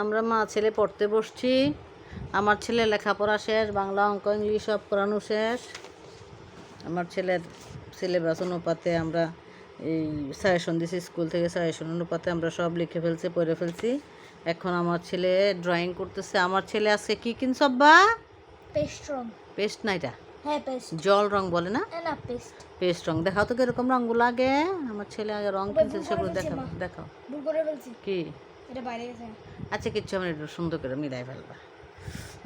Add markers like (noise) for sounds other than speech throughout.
আমরা মা ছেলে পড়তে বসছি। আমার ছেলে লেখাপড়া শেষ বাংলা অঙ্ক ইংলিশ সব পড়ানো শেষ। আমার ছেলের সিলেবাস অনুপাতে আমরা এই সাজেশন দিছি স্কুল থেকে সাজেশন অনুপাতে আমরা সব লিখে ফেলছি পড়ে ফেলছি। এখন আমার ছেলে ড্রয়িং করতেছে। আমার ছেলে আজকে কি কিনছ বা পেস্ট রং। পেস্ট না এটা? হ্যাঁ পেস্ট জল রং বলে না? না পেস্ট পেস্ট রং। দেখাও তো কীরকম রঙগুলো আগে আমার ছেলে আগে রং কিনছে সেগুলো দেখাও দেখাও। ভুল করে ফেলছি। কি? এটা বাইরে গেছে। আচ্ছা কিচ্ছু আমি একটু সুন্দর করে মিলাই ফেলবা।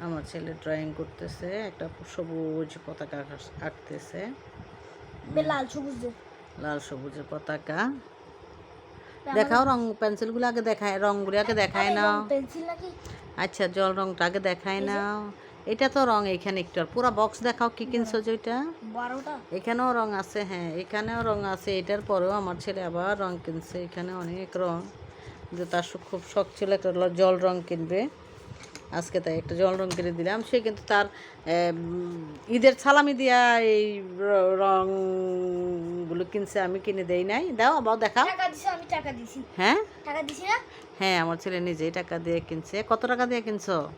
আমার ছেলে ড্রয়িং করতেছে একটা সবুজ পতাকা আঁকতেছে। লাল সবুজ। লাল সবুজের পতাকা। দেখাও রং পেন্সিলগুলো আগে দেখায় রংগুলো আগে দেখায় নাও। আচ্ছা জল রংটা আগে দেখায় নাও। এটা তো রং এখানে একটু আর পুরো বক্স দেখাও কি কিনছো যেটা? বারোটা। এখানেও রং আছে হ্যাঁ এখানেও রং আছে এটার পরেও আমার ছেলে আবার রং কিনছে এখানে অনেক রং। যে তার খুব শখ ছিল একটা জল রং কিনবে। আজকে তাই একটা জল রং কিনে দিলাম। সে কিন্তু তার ঈদের সালামি দিয়া এই র- রংগুলো কিনছে। আমি কিনে দেই নাই। দাও আবার দেখাও। আমি টাকা দিছি। হ্যাঁ? টাকা দিছি না? হ্যাঁ আমার ছেলে নিজেই টাকা দিয়ে কিনছে। কত টাকা দিয়ে কিনছো?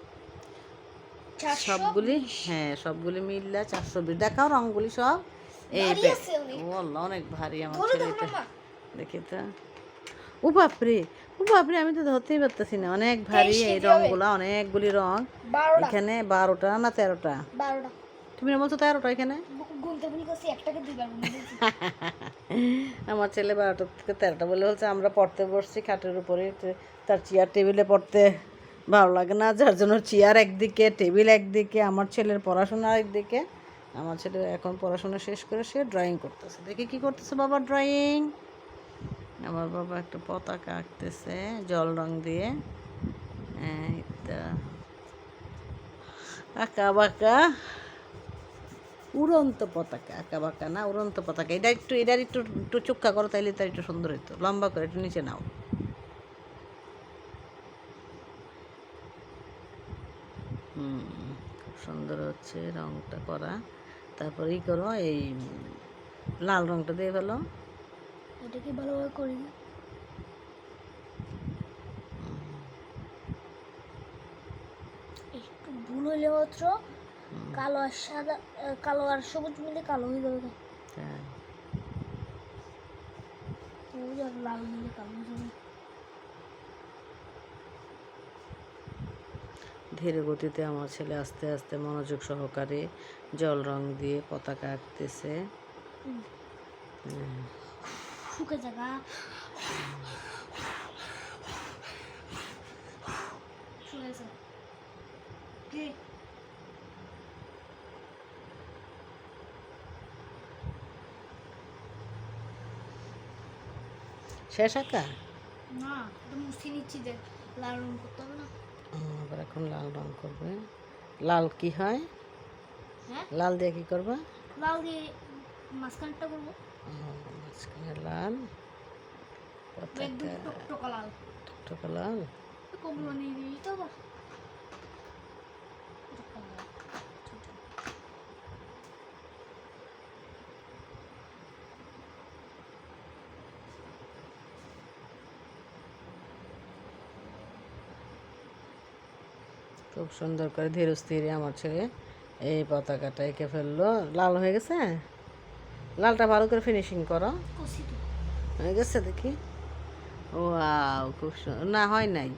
সবগুলি? হ্যাঁ সবগুলি মিললে চারশো বিশ। দেখাও রংগুলি সব। এই অনেক। ভারী আমার ছেলে দেখি তো। ও বাপরে! বাপরে আমি তো ধরতেই পারতেছি না। অনেক ভারী এই রংগুলা অনেকগুলি রং। এখানে বারোটা না তেরোটা? তুমি না বলছো তেরোটা এখানে। (laughs) আমার ছেলে বারোটা থেকে তেরোটা বলে বলছে আমরা পড়তে বসছি খাটের উপরে তার চেয়ার টেবিলে পড়তে ভালো লাগে না যার জন্য চেয়ার একদিকে টেবিল একদিকে আমার ছেলের পড়াশোনা একদিকে। আমার ছেলে এখন পড়াশোনা শেষ করে সে ড্রয়িং করতেছে। দেখি কি করতেছে বাবা ড্রয়িং আমার বাবা একটা পতাকা আঁকতেছে, জল রং দিয়ে। এই আঁকা বাঁকা উড়ন্ত পতাকা আঁকা বাঁকা না, উড়ন্ত পতাকা। এটা একটু, এটার একটু একটু চুক্কা করো, তাইলে তার একটু সুন্দর হইতো। লম্বা করে, একটু নিচে নাও। হুম, সুন্দর হচ্ছে রংটা করা। তারপর ই করো, এই লাল রংটা দিয়ে ফেলো। এটা কি ভালোভাবে করি না। একটু ভুল হইলে মাত্র কালো আর সাদা কালো আর সবুজ মিলে কালো হয়ে যাবে। তাই। সবুজ আর লাল মিলে কালো হয়ে যাবে। ধীরে গতিতে আমার ছেলে আস্তে আস্তে মনোযোগ সহকারে জল রং দিয়ে পতাকা আঁকতেছে। শুকে জায়গা শুয়েছে কে শেষ আঁকা না এটা মুছে নিচ্ছি যে লাল রং করতে হবে না আবার এখন লাল রং করবে। লাল কি হয়? হ্যাঁ? লাল দিয়ে কি করবা? লাল দিয়ে মাঝখানটা করব। মাঝখানে লাল টকটকা লাল। টকটকা লাল। কমলা নিয়ে দিই তো খুব সুন্দর করে ধীরে স্থিরে আমার ছেলে এই পতাকাটা এঁকে ফেলল। লাল হয়ে গেছে? লালটা ভালো করে ফিনিশিং করো। হয়ে গেছে দেখি। ও খুব সুন্দর না হয় নাই।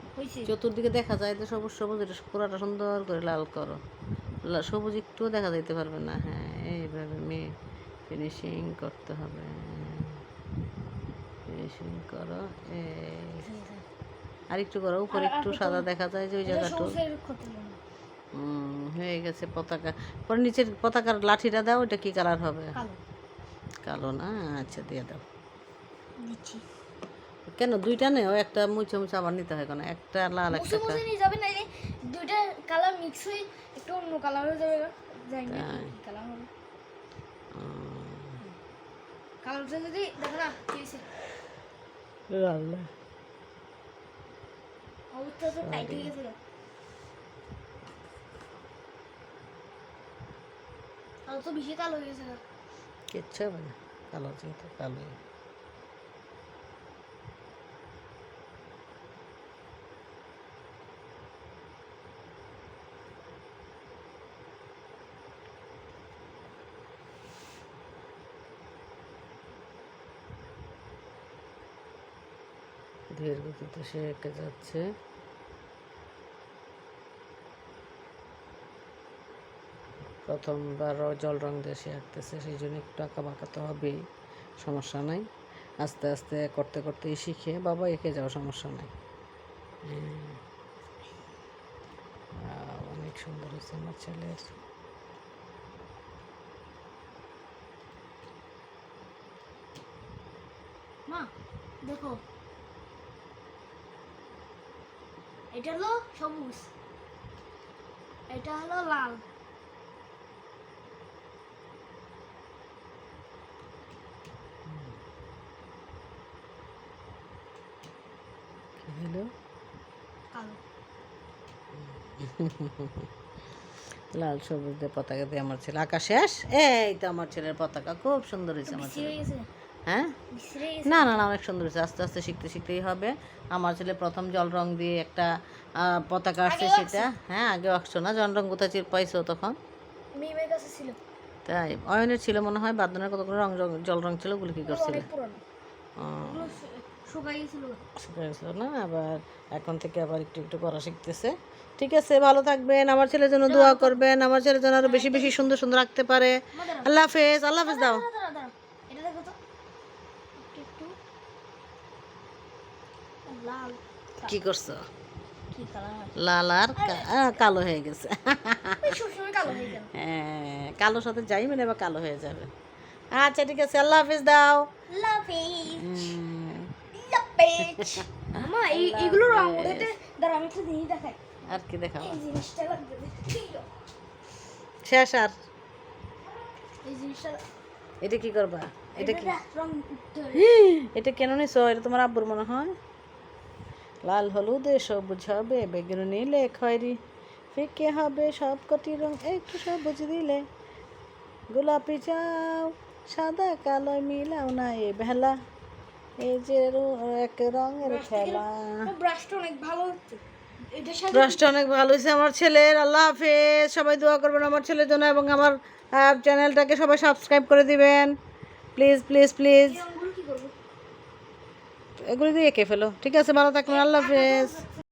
চতুর্দিকে দেখা যায় তো সবুজ সবুজ এটা পুরাটা সুন্দর করে লাল করো। সবুজ একটুও দেখা যাইতে পারবে না। হ্যাঁ এইভাবে মেয়ে ফিনিশিং করতে হবে। ফিনিশিং করো আর একটু করো উপরে একটু সাদা দেখা যায় যে ওই জায়গাটা। হয়ে গেছে পতাকা। পরে নিচের পতাকার লাঠিটা দাও ওটা কি কালার হবে? কালো না? আচ্ছা দিয়ে দাও। কেন দুইটা নেই একটা মুছে মুছে আবার নিতে হয় কেন? একটা লাল একটা মুছে নিয়ে যাবে না দুইটা কালার মিক্স হয়ে একটু অন্য কালার হয়ে যাবে জানি না। কালার হবে। কালারটা যদি দেখো না কি হয়েছে? লাল। না। অবস্থা তো টাইট হয়ে গেছে আর তো বেশি কালো হয়ে গেছে না ইচ্ছা হবে না কালো। চিন্তা দীর্ঘ কিন্তু সে একে যাচ্ছে। প্রথমবার জল রং দিয়ে সে আঁকতেছে সেই জন্য একটু আঁকা বাঁকা তো হবেই, সমস্যা নাই। আস্তে আস্তে করতে করতেই শিখে, বাবা এঁকে যাও, সমস্যা নাই। অনেক সুন্দর হয়েছে আমার ছেলের। দেখো। এটা হলো সবুজ, এটা হলো লাল। হলো (laughs) লাল সবুজ দিয়ে পতাকা দিয়ে আমার ছেলে। আকাশ শেষ এই তো আমার ছেলের পতাকা। খুব সুন্দর হয়েছে আমার ছেলে হ্যাঁ না না না অনেক সুন্দর হয়েছে। আস্তে আস্তে শিখতে শিখতেই হবে। আমার ছেলে প্রথম জল রং দিয়ে একটা পতাকা আসছে সেটা। হ্যাঁ আগে আঁকছো না। জল রং কোথায় চির পাইছো তখন? তাই। অয়নের ছিল মনে হয় বাদনের কতগুলো রং রং- জল রং ছিল ওগুলো কি করছিলে? অনেক পুরানো ও, ওগুলো শু- শুকাই গেছিল না আবার এখন থেকে আবার একটু একটু করা শিখতেছে। ঠিক আছে ভালো থাকবেন আমার ছেলের জন্য দোয়া করবেন আমার ছেলের জন্য আরও বেশি বেশি সুন্দর সুন্দর রাখতে পারে। আল্লাহ হাফেজ আল্লাহ হাফেজ দাও। কি করছ? হয় লাল আর কালো হয়ে গেছে। হ্যাঁ কালোর সাথে যাই মানে এবার কালো হয়ে যাবে। আচ্ছা ঠিক আছে আল্লাহ হাফেজ দাও। লাপেজ হুম, লাপেজ আমা এই এগুলো রং ওটাতে দাঁড়া আমি একটু দিয়ে দেখাই। আর কি দেখাবো? এই জিনিসটা লাগবে শেষ আর। এই জিনিসটা এটা কি করবা? এটা কি? এটা রং উঠতে হবে। (gasps) এটা কেন নিছো? এটা তোমার আব্বুর মনে হয়? লাল হলুদে সবুজ হবে বেগুন নিলে খয়রি। ফিকে হবে সব কটি রং একটু সবুজ দিলে। গোলাপি চাও সাদা কালো মিলাও না এ বেলা। এই যে এক রঙের খেলা। ব্রাশটা অনেক ভালো হচ্ছে। ব্রাশটা অনেক ভালো হয়েছে আমার ছেলের। আল্লাহ হাফেজ। সবাই দোয়া করবেন আমার ছেলের জন্য এবং আমার চ্যানেলটাকে সবাই সাবস্ক্রাইব করে দিবেন। প্লিজ প্লিজ প্লিজ এগুলি দিয়ে এঁকে ফেলো। ঠিক আছে ভালো থাকবেন। আল্লাহ হাফেজ।